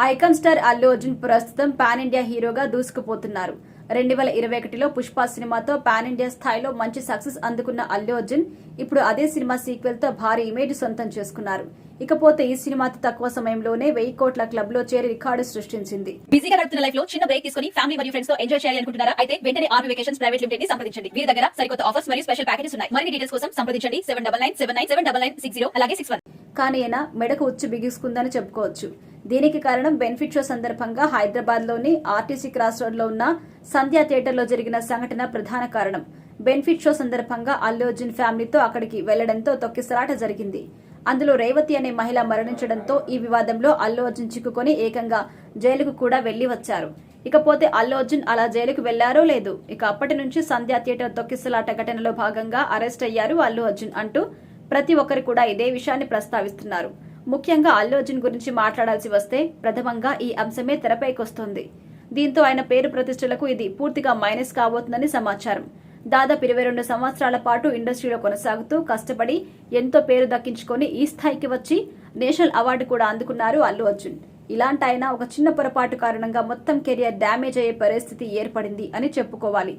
Icon star Allu Arjun ప్రస్తుతం pan India హీరోగా దూసుకుపోతున్నారు. రెండు వేల ఇరవై ఒకటిలో పుష్ప సినిమాతో పాన్ ఇండియా స్థాయిలో మంచి సక్సెస్ అందుకున్న అల్లు అర్జున్ ఇప్పుడు అదే సినిమా సీక్వెల్తో భారీ ఇమేజ్ సొంతం చేసుకున్నారు. ఇకపోతే ఈ సినిమా తక్కువ సమయంలోనే వెయ్యి కోట్ల క్లబ్లో చేరి రికార్డు సృష్టించింది. బిజీగా గడుపుతున్న లైఫ్లో చిన్న బ్రేక్ తీసుకుని ఫ్యామిలీ మరియు ఫ్రెండ్స్తో ఎంజాయ్ చేయాలి అనుకుంటున్నారా? అయితే వెంటనే ఆర్మీ వెకేషన్స్ ప్రైవేట్ లిమిటెడ్ని సంప్రదించండి. వీరి దగ్గర సరికొత్త ఆఫర్స్ మరియు స్పెషల్ ప్యాకేజెస్ ఉన్నాయి. మరిన్ని డీటెయిల్స్ కోసం సంప్రదించండి. Seven double nine seven nine seven double nine six zero అలాగే సిక్స్ వన్. కానీ ఈయన మెడకు ఉచ్చు బిగుసుకుందని చెప్పుకోవచ్చు. దీనికి కారణం బెనిఫిట్ షో సందర్భంగా హైదరాబాద్లోని ఆర్టీసీ క్రాస్ రోడ్లో ఉన్న సంధ్యా థియేటర్లో జరిగిన సంఘటన ప్రధాన కారణం. బెనిఫిట్ షో సందర్భంగా అల్లు అర్జున్ ఫ్యామిలీతో అక్కడికి వెళ్ళడంతో తొక్కిసలాట జరిగింది. అందులో రేవతి అనే మహిళ మరణించడంతో ఈ వివాదంలో అల్లు అర్జున్ చిక్కుకొని ఏకంగా జైలుకు కూడా వెళ్ళి వచ్చారు. ఇకపోతే అల్లు అర్జున్ అలా జైలుకు వెళ్ళారో లేదు. ఇక అప్పటి నుంచి సంధ్యా థియేటర్ తొక్కిసలాట ఘటనలో భాగంగా అరెస్ట్ అయ్యారు అల్లు అర్జున్ అంటూ ప్రతి ఒక్కరు కూడా ఇదే విషయాన్ని ప్రస్తావిస్తున్నారు. ముఖ్యంగా అల్లు అర్జున్ గురించి మాట్లాడాల్సి వస్తే ప్రథమంగా ఈ అంశమే తెరపైకొస్తుంది. దీంతో ఆయన పేరు ప్రతిష్టలకు ఇది పూర్తిగా మైనస్ కాబోతుందని సమాచారం. దాదాపు ఇరవై రెండు సంవత్సరాల పాటు ఇండస్ట్రీలో కొనసాగుతూ కష్టపడి ఎంతో పేరు దక్కించుకొని ఈ స్థాయికి వచ్చి నేషనల్ అవార్డు కూడా అందుకున్నారు అల్లు అర్జున్. ఇలాంటి ఆయన ఒక చిన్న పొరపాటు కారణంగా మొత్తం కెరియర్ డ్యామేజ్ అయ్యే పరిస్థితి ఏర్పడింది అని చెప్పుకోవాలి.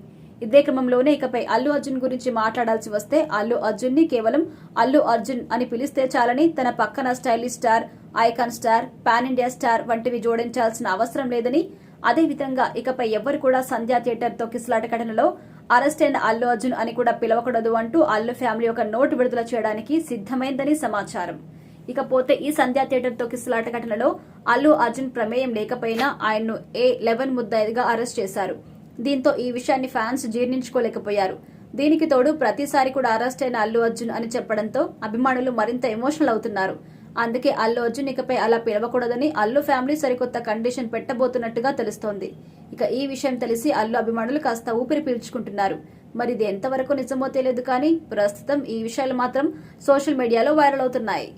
ఇదే క్రమంలోనే ఇకపై అల్లు అర్జున్ గురించి మాట్లాడాల్సి వస్తే అల్లు అర్జున్ని కేవలం అల్లు అర్జున్ అని పిలిస్తే చాలని తన పక్కన stylish star icon star pan India star వంటివి జోడించాల్సిన అవసరం లేదని అదేవిధంగా ఇకపై ఎవ్వరు కూడా సంధ్యా థియేటర్ కిస్లాట ఘటనలో అరెస్ట్ అయిన అల్లు అర్జున్ అని కూడా పిలవకూడదు అంటూ అల్లు ఫ్యామిలీ ఒక నోటు విడుదల చేయడానికి సిద్ధమైందని సమాచారం. ఇకపోతే ఈ సంధ్యా థియేటర్ తొక్కిసలాట ఘటనలో అల్లు అర్జున్ ప్రమేయం లేకపోయినా ఆయన్ను ఏ లెవెన్ ముద్దాయిగా అరెస్ట్ చేశారు. దీంతో ఈ విషయాన్ని ఫ్యాన్స్ జీర్ణించుకోలేకపోయారు. దీనికి తోడు ప్రతిసారి కూడా అరెస్ట్ అయిన అల్లు అర్జున్ అని చెప్పడంతో అభిమానులు మరింత ఎమోషనల్ అవుతున్నారు. అందుకే అల్లు అర్జున్ ఇకపై అలా పిలవకూడదని అల్లు ఫ్యామిలీ సరికొత్త కండిషన్ పెట్టబోతున్నట్టుగా తెలుస్తోంది. ఇక ఈ విషయం తెలిసి అల్లు అభిమానులు కాస్త ఊపిరి పీల్చుకుంటున్నారు. మరి ఇది ఎంతవరకు నిజమో తెలియదు కానీ ప్రస్తుతం ఈ విషయాలు మాత్రం సోషల్ మీడియాలో వైరల్ అవుతున్నాయి.